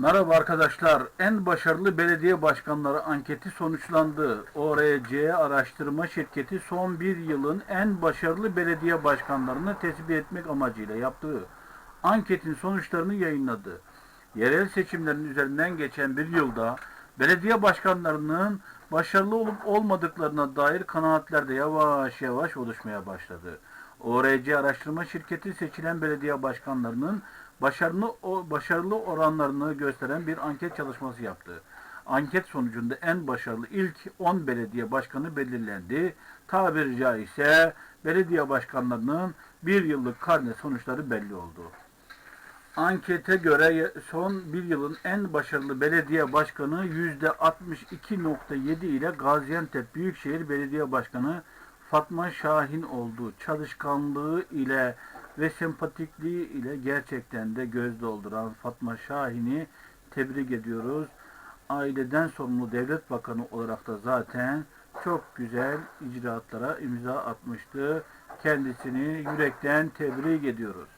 Merhaba arkadaşlar. En başarılı belediye başkanları anketi sonuçlandı. ORC araştırma şirketi son bir yılın en başarılı belediye başkanlarını tespit etmek amacıyla yaptığı anketin sonuçlarını yayınladı. Yerel seçimlerin üzerinden geçen bir yılda belediye başkanlarının başarılı olup olmadıklarına dair kanaatler de yavaş yavaş oluşmaya başladı. ORC araştırma şirketi seçilen belediye başkanlarının başarılı o- başarılı oranlarını gösteren bir anket çalışması yaptı. Anket sonucunda en başarılı ilk 10 belediye başkanı belirlendi. Tabiri caizse belediye başkanlarının bir yıllık karne sonuçları belli oldu. Ankete göre son bir yılın en başarılı belediye başkanı %62.7 ile Gaziantep Büyükşehir Belediye Başkanı Fatma Şahin oldu. Çalışkanlığı ile ve sempatikliği ile gerçekten de göz dolduran Fatma Şahin'i tebrik ediyoruz. Aileden sorumlu devlet bakanı olarak da zaten çok güzel icraatlara imza atmıştı. Kendisini yürekten tebrik ediyoruz.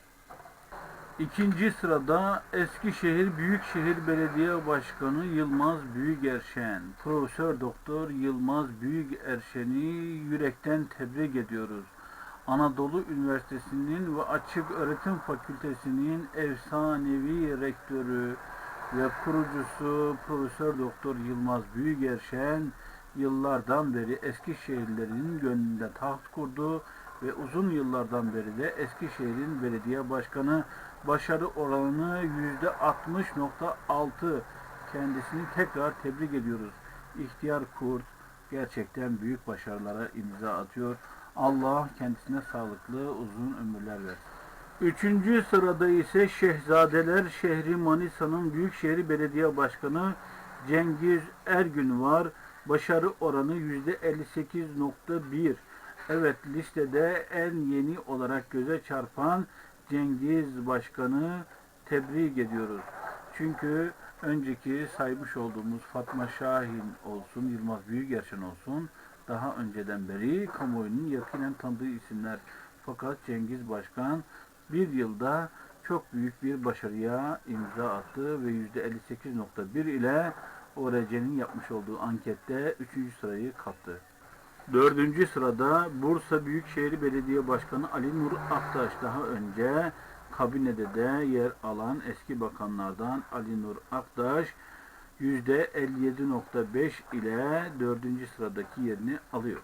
İkinci sırada Eskişehir Büyükşehir Belediye Başkanı Yılmaz Büyügerşen. Profesör Doktor Yılmaz Büyügerşen'i yürekten tebrik ediyoruz. Anadolu Üniversitesi'nin ve Açık Öğretim Fakültesi'nin efsanevi rektörü ve kurucusu Profesör Doktor Yılmaz Büyügerşen yıllardan beri Eskişehirlerin gönlünde taht kurdu ve uzun yıllardan beri de Eskişehir'in belediye başkanı başarı oranını yüzde 60.6 kendisini tekrar tebrik ediyoruz. İhtiyar Kurt gerçekten büyük başarılara imza atıyor. Allah kendisine sağlıklı uzun ömürler versin. Üçüncü sırada ise Şehzadeler şehri Manisa'nın Büyükşehir Belediye Başkanı Cengiz Ergün var. Başarı oranı %58.1. Evet listede en yeni olarak göze çarpan Cengiz Başkan'ı tebrik ediyoruz. Çünkü önceki saymış olduğumuz Fatma Şahin olsun, Yılmaz Büyügerşen olsun daha önceden beri kamuoyunun yakinen tanıdığı isimler. Fakat Cengiz Başkan bir yılda çok büyük bir başarıya imza attı ve %58.1 ile ORC'nin yapmış olduğu ankette 3. sırayı kaptı. Dördüncü sırada Bursa Büyükşehir Belediye Başkanı Ali Nur Aktaş daha önce kabinede de yer alan eski bakanlardan Ali Nur Aktaş %57.5 ile dördüncü sıradaki yerini alıyor.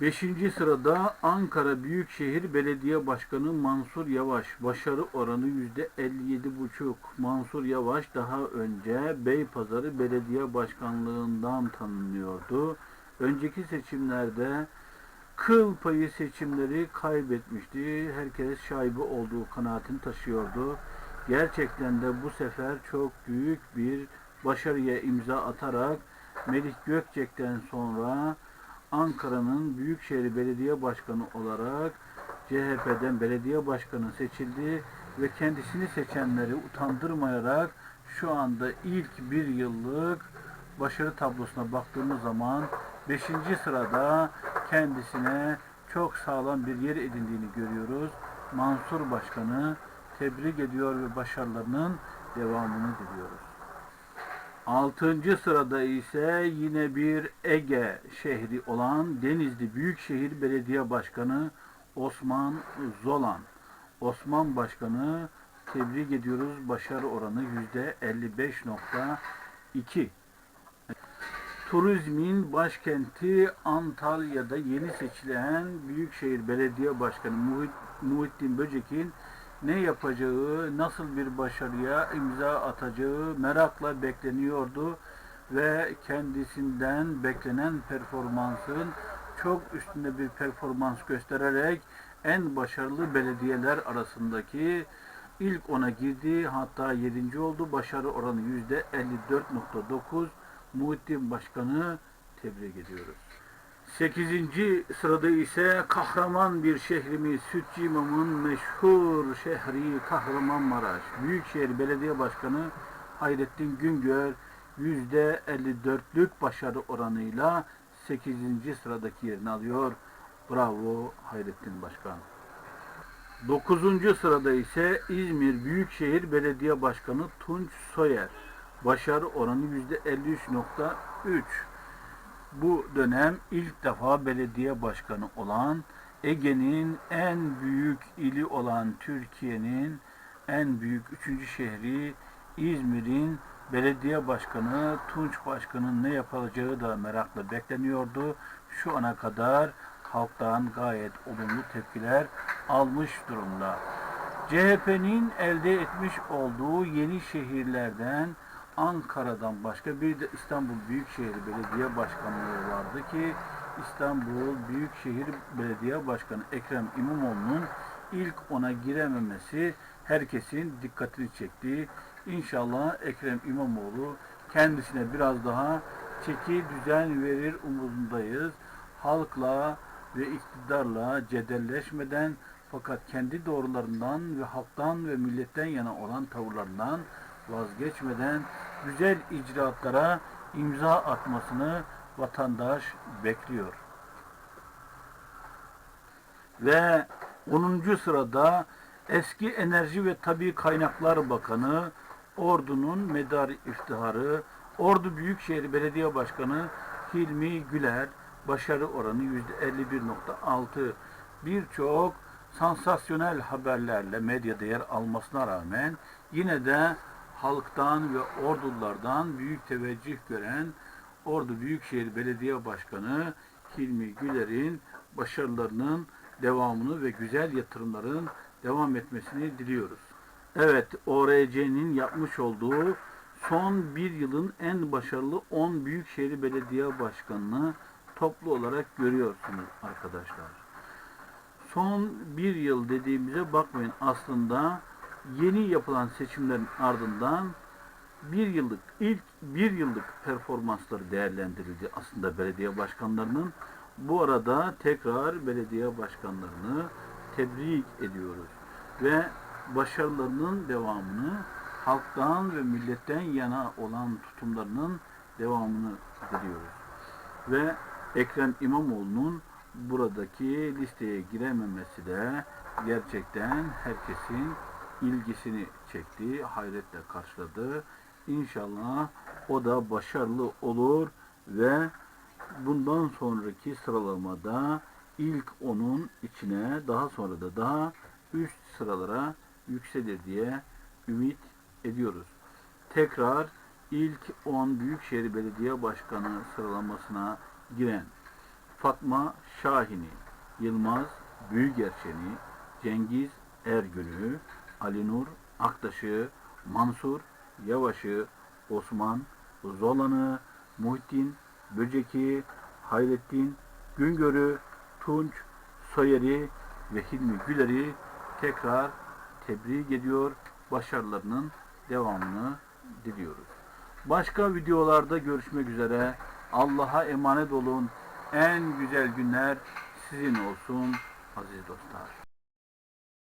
Beşinci sırada Ankara Büyükşehir Belediye Başkanı Mansur Yavaş. Başarı oranı %57,5. Mansur Yavaş daha önce Beypazarı Belediye Başkanlığından tanınıyordu. Önceki seçimlerde kıl payı seçimleri kaybetmişti. Herkes şaibe olduğu kanaatini taşıyordu. Gerçekten de bu sefer çok büyük bir başarıya imza atarak Melih Gökçek'ten sonra Ankara'nın Büyükşehir Belediye Başkanı olarak CHP'den belediye başkanı seçildi ve kendisini seçenleri utandırmayarak şu anda ilk bir yıllık başarı tablosuna baktığımız zaman 5. sırada kendisine çok sağlam bir yer edindiğini görüyoruz. Mansur Başkanı tebrik ediyor ve başarılarının devamını diliyoruz. Altıncı sırada ise yine bir Ege şehri olan Denizli Büyükşehir Belediye Başkanı Osman Zolan. Osman Başkanı tebrik ediyoruz. Başarı oranı yüzde 55.2. Turizmin başkenti Antalya'da yeni seçilen Büyükşehir Belediye Başkanı Muhit, Muhittin Böcek'in ne yapacağı, nasıl bir başarıya imza atacağı merakla bekleniyordu ve kendisinden beklenen performansın çok üstünde bir performans göstererek en başarılı belediyeler arasındaki ilk ona girdi. Hatta 7. oldu. Başarı oranı %54.9. Muhittin Başkanı tebrik ediyoruz. 8. sırada ise kahraman bir şehrimiz Sütçü İmam'ın meşhur şehri Kahramanmaraş. Büyükşehir Belediye Başkanı Hayrettin Güngör %54'lük başarı oranıyla 8. sıradaki yerini alıyor. Bravo Hayrettin Başkan. 9. sırada ise İzmir Büyükşehir Belediye Başkanı Tunç Soyer. Başarı oranı %53.3. Bu dönem ilk defa belediye başkanı olan Ege'nin en büyük ili olan Türkiye'nin en büyük üçüncü şehri İzmir'in belediye başkanı Tunç Başkan'ın ne yapacağı da merakla bekleniyordu. Şu ana kadar halktan gayet olumlu tepkiler almış durumda. CHP'nin elde etmiş olduğu yeni şehirlerden Ankara'dan başka bir de İstanbul Büyükşehir Belediye Başkanlığı vardı ki İstanbul Büyükşehir Belediye Başkanı Ekrem İmamoğlu'nun ilk ona girememesi herkesin dikkatini çekti. İnşallah Ekrem İmamoğlu kendisine biraz daha çeki düzen verir umudundayız. Halkla ve iktidarla cedelleşmeden fakat kendi doğrularından ve halktan ve milletten yana olan tavırlarından vazgeçmeden güzel icraatlara imza atmasını vatandaş bekliyor. Ve 10. sırada eski Enerji ve Tabi Kaynaklar Bakanı, Ordu'nun medar iftiharı, Ordu Büyükşehir Belediye Başkanı Hilmi Güler, başarı oranı %51.6. Birçok sansasyonel haberlerle medyada yer almasına rağmen yine de halktan ve ordulardan büyük teveccüh gören Ordu Büyükşehir Belediye Başkanı Hilmi Güler'in başarılarının devamını ve güzel yatırımların devam etmesini diliyoruz. Evet, ORC'nin yapmış olduğu son bir yılın en başarılı 10 Büyükşehir Belediye Başkanı'nı toplu olarak görüyorsunuz arkadaşlar. Son bir yıl dediğimize bakmayın aslında yeni yapılan seçimlerin ardından bir yıllık ilk bir yıllık performansları değerlendirildi aslında belediye başkanlarının. Bu arada tekrar belediye başkanlarını tebrik ediyoruz ve başarılarının devamını halktan ve milletten yana olan tutumlarının devamını diliyoruz. Ve Ekrem İmamoğlu'nun buradaki listeye girememesi de gerçekten herkesin ilgisini çekti, hayretle karşıladı. İnşallah o da başarılı olur ve bundan sonraki sıralamada ilk onun içine daha sonra da daha üst sıralara yükselir diye ümit ediyoruz. Tekrar ilk 10 Büyükşehir Belediye Başkanı sıralamasına giren Fatma Şahin'i, Yılmaz Büyügerçen'i, Cengiz Ergün'ü, Ali Nur Aktaş'ı, Mansur Yavaş'ı, Osman Zolan'ı, Muhittin Böcek'i, Hayrettin Güngör'ü, Tunç Soyer'i ve Hilmi Güler'i tekrar tebrik ediyor. Başarılarının devamını diliyoruz. Başka videolarda görüşmek üzere. Allah'a emanet olun. En güzel günler sizin olsun aziz dostlar.